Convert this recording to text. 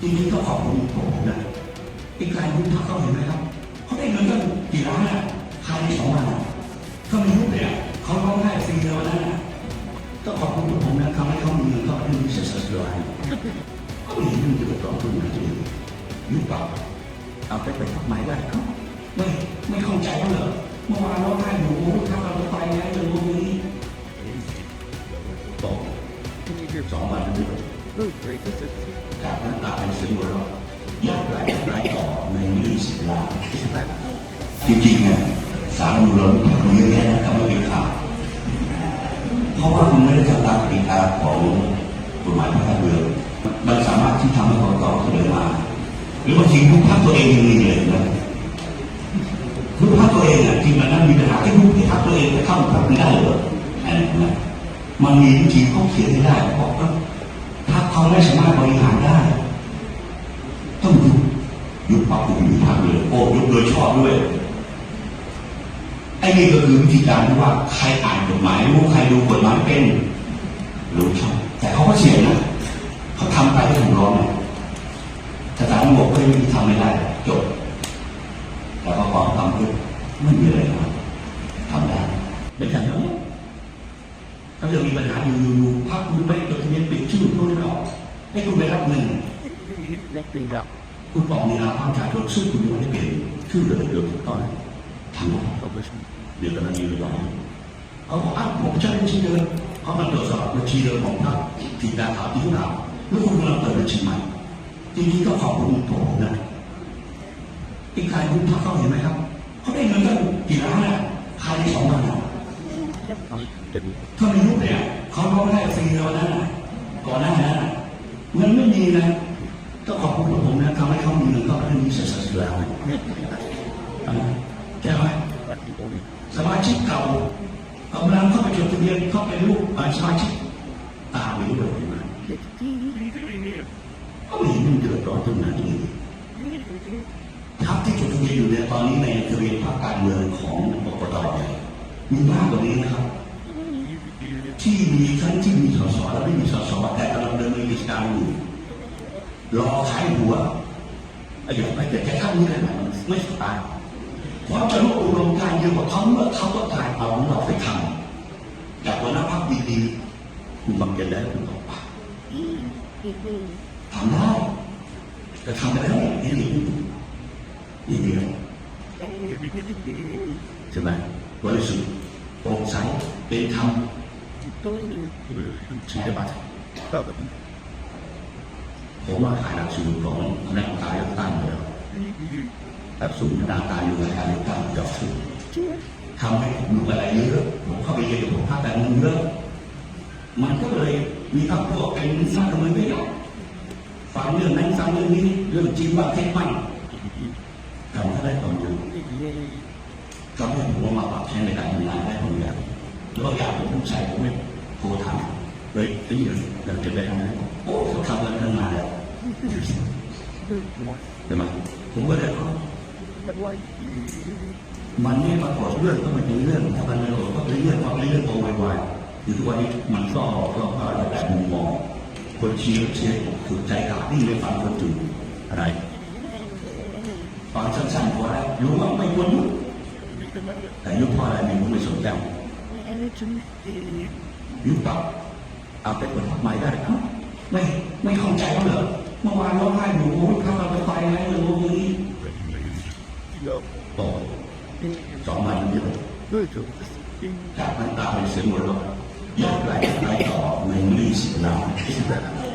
จริงๆก็ขอบคุณผมนะอีกการยุบพักเขาเห็นไหมครับเขาได้เงินตั้งกี่ล้านอะภายในสองวันอะถ้าไม่ยุบเนี่ยเขาร้องไห้ฟรีเลยวันนั้นอะก็ขอบคุณผมนะทำให้เขามีเงินเข้าไปในเศรษฐกิจเลยก็ไม่เห็นมีเดือดร้อนตรงไหนเลยยุบปล่าเอาไปไปทำไมได้ครับไม่ไม่เข้าใจเขาเหรอเมื่อวานร้องไห้อยู่โอ้ยถ้าเราจะไปไงจะรู้นี้ตกสองวันนี้ จากนั้นตาเป็นสิงห์หัวเราะยอดรายรายต่อในยี่สิบล้านจริงๆเนี่ยสารมูลนิธิเยอะแยะนะทำให้เป็นข่าวเพราะว่ามันไม่ได้ทำตามกติกาของกฎหมายพรรคเมืองมันสามารถที่ทำให้กรกตเสนอมา หรือบางทีทุกพรรคตัวเองยังมีเลยนะทุกพรรคตัวเองอะจริงมันนั้นมีปัญหาที่ทุกพรรคตัวเองจะเข้าพรรคไม่ได้เหรออันนี้นะมันมีวิธีเขาเขียนให้ได้บอก ถ้าเขาไม่สามารถบริหารได้ ต้องยุบยุบปรับปรุงยุบพักเลยโอ้ยุบโดยชอบด้วยไอ้นี่ก็คือวิธีการที่ว่าใครอ่านกฎหมายรู้ใครดูกฎหมายเป็นรู้ชอบแต่เขาก็เสี่ยงนะเขาทำไปก็ถูกร้องนะแต่ศาลบอกว่าไม่ทำไม่ได้จบแต่พอความทำเพื่อไม่มีอะไรนะทำได้เป็นอย่างนั้นถ้าเกิดมีปัญหาอยู่อยู่พักคุณไป ให้คุณไปรับเงิน Letting up คุณบอกมีนาความจ่ายโดนซึ่งคุณยังไม่ได้เปลี่ยนชื่อเหลือเดิมถูกต้องทำได้ publishing. เดี๋ยวกำลังยืนรอเขาบอกอ้าวผมใช้บัญชีเดิมเขามาตรวจสอบบัญชีเดิมของพรรคผิดดาถามที่ทุกเราแล้วคุณกำลังเปิดบัญชีใหม่จริงๆก็ขอบคุณผมนะอีกการยุบพักเขาเห็นไหมครับเขาได้เงินตั้งกี่ล้านอะภายในสองวันอะ Didn't ถ้าไม่ยุบเนี่ยเขาร้องไห้ฟรีเลยวันนั้นน่ะก่อนหน้านั้นน่ะ เงินไม่มีนะก็ขอบคุณผมนะทำให้เขามีเงินเข้าไปในนี้เสร็จสัแล้วใช่ไหมสมาชิกเก่ากำลังเข้าไปจดทะเบียนเข้าไปรูปสมาชิกตามไปด้เห็นไหมก็ไม่เห็นมันเดือดร้อนตรงไหนเลยทัพที่จดทะเบียนอยู่เนี่ยตอนนี้ในทะเบียนพรรคการเมืองของกกตเนี่ยมีมากกว่านี้นะครับ ที่มีทั้งที่มีสสและไม่มีสสแต่กำลังเดินในกิจการอยู่รอขายหัวไอ้อย่างไรแต่แค่ข้างนี้เลยนะมันไม่สบายเพราะจะรู้อุดมการณ์เดียวกับเขาเมื่อเขาต้องการเอาของเราไปทำจากหัวหน้าพักดีๆคุณบังเกิดได้คุณบอกว่าทำได้แต่ทำไปแล้วนี่นี่นี่เดียวใช่ไหมบริสุทธิ์ โปร่งใสเป็นธรรมใช่ปะ further ผมว่าขายหลักสูตรของคณะกรรมการเลือกตั้งเลยหลักสูตรหน้าตาอยู่ในการเลือกตั้งจอบสูตรทำให้ผมรู้อะไรเยอะผมเข้าไปเรียนกับผมภาคการเมืองเยอะมันก็เลยมีคำพวกเป็นสร้างกันมือไม่ยอมฟังเรื่องนั้นฟังเรื่องนี้เรื่องจริงว่าเท็จไม่ทำให้ได้ตอนอยู่ ก็ให้ผมว่ามาปรับใช้ในการทำงานได้คนอย่างแล้วก็อยากผมใส่ผมไม่โทรถามเฮ้ยไอ้เหี้ยเราจะได้ทำไงโอ้เขาทำกันตั้งนานแล้วใช่ไหมผมก็เลยเอา but why มันไม่ปรากฏเรื่องก็มันเป็นเรื่องถ้ามันไม่ปรากฏก็เป็นเรื่องความเรื่องโตไวๆอยู่ทุกวันนี้มันซ่อซ่ออะไรแต่มุมมองคนชียร์เชียร์ถูกใจขาดนี่ไม่ฟังคนจุดอะไรฟังสั้นๆพอแล้รู้ว่าไม่ควรยุบ แต่ยุบเพราะอะไรไม่รู้ไม่สนใจยุบปรับเอาไปคนใหม่ได้ครับไม่ไม่เข้าใจเขาเหรอเมื่อวานร้องไห้อยู่โอ้ยถ้าเราไปไปไงเรื่องนี้ go ต่อสองวันนี้เลย good to จากนั้นตาเป็นเสียงหัวเราะยอดรายรายต่อในยี่สิบล้าน